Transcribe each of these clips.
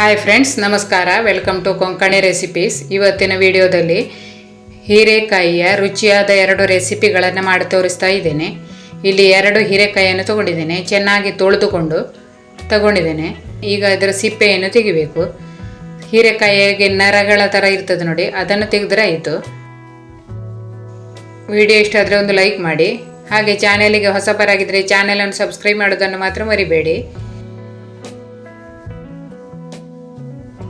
Hi friends ನಮಸ್ಕಾರ. Welcome to Konkani recipes ಇವತ್ತಿನ ವಿಡಿಯೋದಲ್ಲಿ ಹೀರೆಕಾಯಿಯ ರುಚಿಯಾದ ಎರಡು ರೆಸಿಪಿಗಳನ್ನು ಮಾಡಿ ತೋರಿಸ್ತಾ ಇದ್ದೇನೆ. ಇಲ್ಲಿ ಎರಡು ಹೀರೆಕಾಯಿಯನ್ನು ತಗೊಂಡಿದ್ದೇನೆ. ಚೆನ್ನಾಗಿ ತೊಳೆದುಕೊಂಡು ತಗೊಂಡಿದ್ದೇನೆ. ಈಗ ಅದರ ಸಿಪ್ಪೆಯನ್ನು ತೆಗಿಬೇಕು. ಹೀರೆಕಾಯಿಗೆ ನರಗಳ ಥರ ಇರ್ತದೆ ನೋಡಿ, ಅದನ್ನು ತೆಗೆದ್ರೆ ಆಯಿತು. ವಿಡಿಯೋ ಇಷ್ಟ ಆದರೆ ಒಂದು ಲೈಕ್ ಮಾಡಿ. ಹಾಗೆ ಚಾನೆಲಿಗೆ ಹೊಸಬರಾಗಿದ್ದರೆ ಚಾನೆಲನ್ನು ಸಬ್ಸ್ಕ್ರೈಬ್ ಮಾಡೋದನ್ನು ಮಾತ್ರ ಮರಿಬೇಡಿ.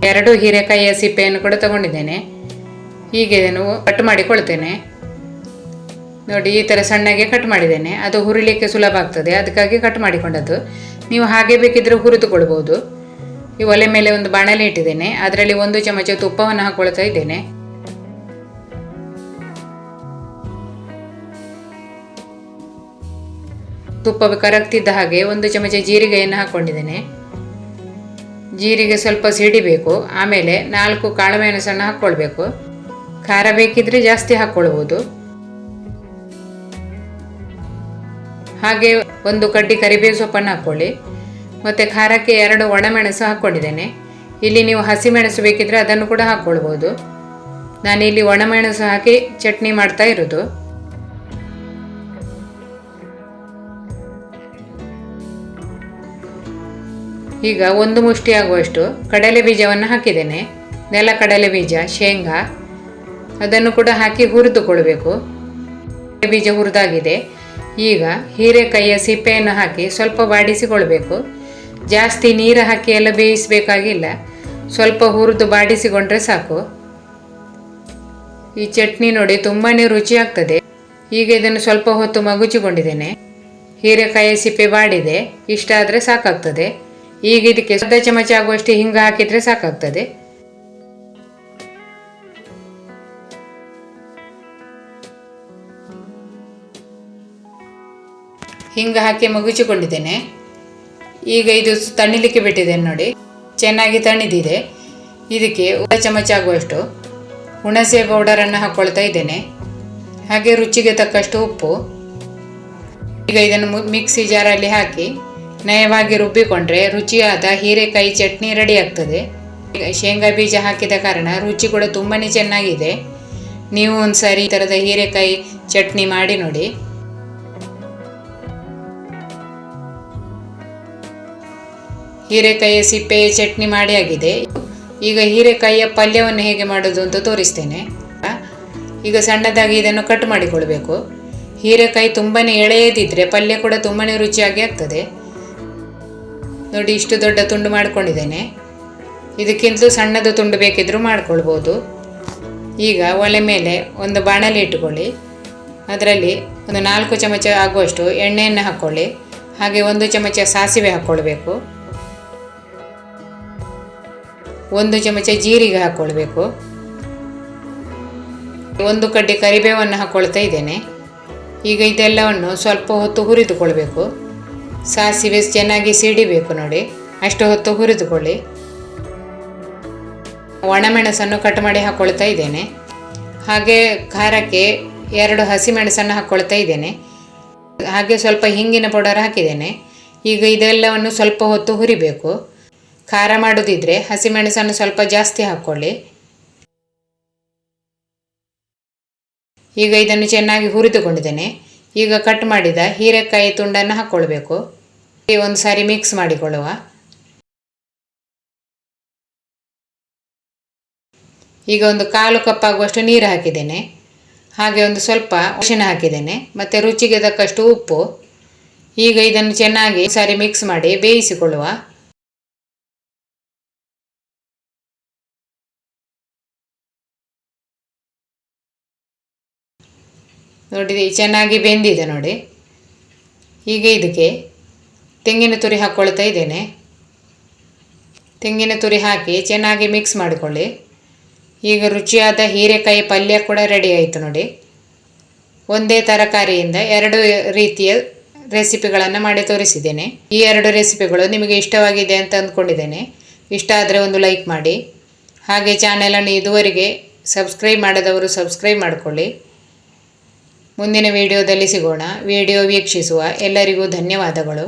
ಎರಡು ಹೀರೆಕಾಯಿಯ ಸಿಪ್ಪೆಯನ್ನು ಕೂಡ ತಗೊಂಡಿದ್ದೇನೆ. ಹೀಗೆ ಇದನ್ನು ಕಟ್ ಮಾಡಿಕೊಳ್ತೇನೆ. ನೋಡಿ, ಈ ಥರ ಸಣ್ಣಗೆ ಕಟ್ ಮಾಡಿದ್ದೇನೆ. ಅದು ಹುರಿಲಿಕ್ಕೆ ಸುಲಭ ಆಗ್ತದೆ. ಅದಕ್ಕಾಗಿ ಕಟ್ ಮಾಡಿಕೊಂಡದ್ದು. ನೀವು ಹಾಗೆ ಬೇಕಿದ್ದರೆ ಹುರಿದುಕೊಳ್ಬೋದು. ಈ ಒಲೆ ಮೇಲೆ ಒಂದು ಬಾಣಲೆ ಇಟ್ಟಿದ್ದೇನೆ. ಅದರಲ್ಲಿ ಒಂದು ಚಮಚ ತುಪ್ಪವನ್ನು ಹಾಕ್ಕೊಳ್ತಾ ಇದ್ದೇನೆ. ತುಪ್ಪ ಕರಗ್ತಿದ್ದ ಹಾಗೆ ಒಂದು ಚಮಚ ಜೀರಿಗೆಯನ್ನು ಹಾಕ್ಕೊಂಡಿದ್ದೇನೆ ಜೀರಿಗೆ ಸ್ವಲ್ಪ ಸಿಡಿಬೇಕು, ಆಮೇಲೆ ನಾಲ್ಕು ಕಾಳುಮೆಣಸನ್ನು ಹಾಕ್ಕೊಳ್ಬೇಕು. ಖಾರ ಬೇಕಿದ್ರೆ ಜಾಸ್ತಿ ಹಾಕ್ಕೊಳ್ಬೋದು. ಹಾಗೆ ಒಂದು ಕಡ್ಡಿ ಕರಿಬೇವು ಸೊಪ್ಪನ್ನು ಹಾಕ್ಕೊಳ್ಳಿ. ಮತ್ತು ಖಾರಕ್ಕೆ ಎರಡು ಒಣಮೆಣಸು ಹಾಕ್ಕೊಂಡಿದ್ದೇನೆ. ಇಲ್ಲಿ ನೀವು ಹಸಿಮೆಣಸು ಬೇಕಿದ್ರೆ ಅದನ್ನು ಕೂಡ ಹಾಕ್ಕೊಳ್ಬೋದು. ನಾನಿಲ್ಲಿ ಒಣಮೆಣಸು ಹಾಕಿ ಚಟ್ನಿ ಮಾಡ್ತಾ ಇರೋದು. ಈಗ ಒಂದು ಮುಷ್ಟಿ ಆಗುವಷ್ಟು ಕಡಲೆ ಬೀಜವನ್ನು ಹಾಕಿದ್ದೇನೆ. ನೆಲ ಕಡಲೆ ಬೀಜ, ಶೇಂಗಾ, ಅದನ್ನು ಕೂಡ ಹಾಕಿ ಹುರಿದುಕೊಳ್ಬೇಕು ಬೀಜ ಹುರಿದಾಗಿದೆ. ಈಗ ಹೀರೆಕಾಯಿಯ ಸಿಪ್ಪೆಯನ್ನು ಹಾಕಿ ಸ್ವಲ್ಪ ಬಾಡಿಸಿಕೊಳ್ಬೇಕು. ಜಾಸ್ತಿ ನೀರು ಹಾಕಿ ಎಲ್ಲ ಬೇಯಿಸಬೇಕಾಗಿಲ್ಲ. ಸ್ವಲ್ಪ ಹುರಿದು ಬಾಡಿಸಿಕೊಂಡ್ರೆ ಸಾಕು. ಈ ಚಟ್ನಿ ನೋಡಿ ತುಂಬಾ ರುಚಿ ಆಗ್ತದೆ ಈಗ ಇದನ್ನು ಸ್ವಲ್ಪ ಹೊತ್ತು ಮಗುಚಿಕೊಂಡಿದ್ದೇನೆ. ಹೀರೆಕಾಯಿ ಸಿಪ್ಪೆ ಬಾಡಿದೆ. ಇಷ್ಟ ಆದರೆ ಸಾಕಾಗ್ತದೆ. ಈಗ ಇದಕ್ಕೆ ಅರ್ಧ ಚಮಚ ಆಗುವಷ್ಟು ಹಿಂಗ ಹಾಕಿದ್ರೆ ಸಾಕಾಗ್ತದೆ. ಹಿಂಗ ಹಾಕಿ ಮಗುಚಿಕೊಂಡಿದ್ದೇನೆ ಈಗ ಇದು ತಣಿಲಿಕ್ಕೆ ಬಿಟ್ಟಿದ್ದೇನೆ ನೋಡಿ. ಚೆನ್ನಾಗಿ ತಣಿದಿದೆ ಇದಕ್ಕೆ ಅರ್ಧ ಚಮಚ ಆಗುವಷ್ಟು ಹುಣಸೆ ಪೌಡರನ್ನು ಹಾಕೊಳ್ತಾ ಇದ್ದೇನೆ. ಹಾಗೆ ರುಚಿಗೆ ತಕ್ಕಷ್ಟು ಉಪ್ಪು. ಈಗ ಇದನ್ನು ಮಿಕ್ಸಿ ಜಾರಲ್ಲಿ ಹಾಕಿ ನಯವಾಗಿ ರುಬ್ಬಿಕೊಂಡ್ರೆ ರುಚಿಯಾದ ಹೀರೆಕಾಯಿ ಚಟ್ನಿ ರೆಡಿ ಆಗ್ತದೆ. ಶೇಂಗಾ ಬೀಜ ಹಾಕಿದ ಕಾರಣ ರುಚಿ ಕೂಡ ತುಂಬಾ ಚೆನ್ನಾಗಿದೆ. ನೀವು ಒಂದು ಸಾರಿ ಈ ಥರದ ಹೀರೆಕಾಯಿ ಚಟ್ನಿ ಮಾಡಿ ನೋಡಿ. ಹೀರೆಕಾಯಿಯ ಸಿಪ್ಪೆಯ ಚಟ್ನಿ ಮಾಡಿ ಆಗಿದೆ. ಈಗ ಹೀರೆಕಾಯಿಯ ಪಲ್ಯವನ್ನು ಹೇಗೆ ಮಾಡೋದು ಅಂತ ತೋರಿಸ್ತೇನೆ. ಈಗ ಸಣ್ಣದಾಗಿ ಇದನ್ನು ಕಟ್ ಮಾಡಿಕೊಳ್ಬೇಕು. ಹೀರೆಕಾಯಿ ತುಂಬಾ ಎಳೆಯದಿದ್ದರೆ ಪಲ್ಯ ಕೂಡ ತುಂಬಾ ರುಚಿಯಾಗಿ ಆಗ್ತದೆ. ನೋಡಿ ಇಷ್ಟು ದೊಡ್ಡ ತುಂಡು ಮಾಡ್ಕೊಂಡಿದ್ದೇನೆ. ಇದಕ್ಕಿಂತ ಸಣ್ಣದು ತುಂಡು ಬೇಕಿದ್ದರೂ ಮಾಡ್ಕೊಳ್ಬೋದು. ಈಗ ಒಲೆ ಮೇಲೆ ಒಂದು ಬಾಣಲೆ ಇಟ್ಕೊಳ್ಳಿ. ಅದರಲ್ಲಿ ಒಂದು ನಾಲ್ಕು ಚಮಚ ಆಗುವಷ್ಟು ಎಣ್ಣೆಯನ್ನು ಹಾಕ್ಕೊಳ್ಳಿ ಹಾಗೆ ಒಂದು ಚಮಚ ಸಾಸಿವೆ ಹಾಕ್ಕೊಳ್ಬೇಕು. ಒಂದು ಚಮಚ ಜೀರಿಗೆ ಹಾಕ್ಕೊಳ್ಬೇಕು. ಒಂದು ಕಡ್ಡಿ ಕರಿಬೇವನ್ನು ಹಾಕ್ಕೊಳ್ತಾ ಇದ್ದೇನೆ. ಈಗ ಇದೆಲ್ಲವನ್ನು ಸ್ವಲ್ಪ ಹೊತ್ತು ಹುರಿದುಕೊಳ್ಬೇಕು. ಸಾಸಿವೆ ಚೆನ್ನಾಗಿ ಸಿಡಿಬೇಕು ನೋಡಿ. ಅಷ್ಟು ಹೊತ್ತು ಹುರಿದುಕೊಳ್ಳಿ. ಒಣಮೆಣಸನ್ನು ಕಟ್ ಮಾಡಿ ಹಾಕ್ಕೊಳ್ತಾ ಇದ್ದೇನೆ. ಹಾಗೆ ಖಾರಕ್ಕೆ ಎರಡು ಹಸಿಮೆಣಸನ್ನು ಹಾಕ್ಕೊಳ್ತಾ ಇದ್ದೇನೆ. ಹಾಗೆ ಸ್ವಲ್ಪ ಹಿಂಗಿನ ಪೌಡರ್ ಹಾಕಿದ್ದೇನೆ. ಈಗ ಇದೆಲ್ಲವನ್ನು ಸ್ವಲ್ಪ ಹೊತ್ತು ಹುರಿಬೇಕು. ಖಾರ ಮಾಡೋದಿದ್ರೆ ಹಸಿಮೆಣಸನ್ನು ಸ್ವಲ್ಪ ಜಾಸ್ತಿ ಹಾಕ್ಕೊಳ್ಳಿ ಈಗ ಇದನ್ನು ಚೆನ್ನಾಗಿ ಹುರಿದುಕೊಂಡಿದ್ದೇನೆ. ಈಗ ಕಟ್ ಮಾಡಿದ ಹೀರೆಕಾಯಿ ತುಂಡನ್ನು ಹಾಕ್ಕೊಳ್ಬೇಕು ಒಂದು ಸಾರಿ ಮಿಕ್ಸ್ ಮಾಡಿಕೊಳ್ಳುವ. ಈಗ ಒಂದು ಕಾಲು ಕಪ್ ಆಗುವಷ್ಟು ನೀರು ಹಾಕಿದ್ದೇನೆ. ಹಾಗೆ ಒಂದು ಸ್ವಲ್ಪ ಅರಿಶಿನ ಹಾಕಿದ್ದೇನೆ. ಮತ್ತು ರುಚಿಗೆ ತಕ್ಕಷ್ಟು ಉಪ್ಪು. ಈಗ ಇದನ್ನು ಚೆನ್ನಾಗಿ ಸಾರಿ ಮಿಕ್ಸ್ ಮಾಡಿ ಬೇಯಿಸಿಕೊಳ್ಳುವ. ನೋಡಿ ಚೆನ್ನಾಗಿ ಬೆಂದಿದೆ ನೋಡಿ. ಈಗ ಇದಕ್ಕೆ ತೆಂಗಿನ ತುರಿ ಹಾಕ್ಕೊಳ್ತಾ ಇದ್ದೇನೆ. ತೆಂಗಿನ ತುರಿ ಹಾಕಿ ಚೆನ್ನಾಗಿ ಮಿಕ್ಸ್ ಮಾಡಿಕೊಳ್ಳಿ. ಈಗ ರುಚಿಯಾದ ಹೀರೆಕಾಯಿ ಪಲ್ಯ ಕೂಡ ರೆಡಿ ಆಯಿತು ನೋಡಿ. ಒಂದೇ ತರಕಾರಿಯಿಂದ ಎರಡು ರೀತಿಯ ರೆಸಿಪಿಗಳನ್ನು ಮಾಡಿ ತೋರಿಸಿದ್ದೇನೆ. ಈ ಎರಡು ರೆಸಿಪಿಗಳು ನಿಮಗೆ ಇಷ್ಟವಾಗಿದೆ ಅಂತ ಅಂದ್ಕೊಂಡಿದ್ದೇನೆ. ಇಷ್ಟ ಆದರೆ ಒಂದು ಲೈಕ್ ಮಾಡಿ. ಹಾಗೆ ಚಾನೆಲನ್ನು ಇದುವರೆಗೆ ಸಬ್ಸ್ಕ್ರೈಬ್ ಮಾಡದವರು ಸಬ್ಸ್ಕ್ರೈಬ್ ಮಾಡಿಕೊಳ್ಳಿ. ಮುಂದಿನ ವಿಡಿಯೋದಲ್ಲಿ ಸಿಗೋಣ. ವಿಡಿಯೋ ವೀಕ್ಷಿಸುವ ಎಲ್ಲರಿಗೂ ಧನ್ಯವಾದಗಳು.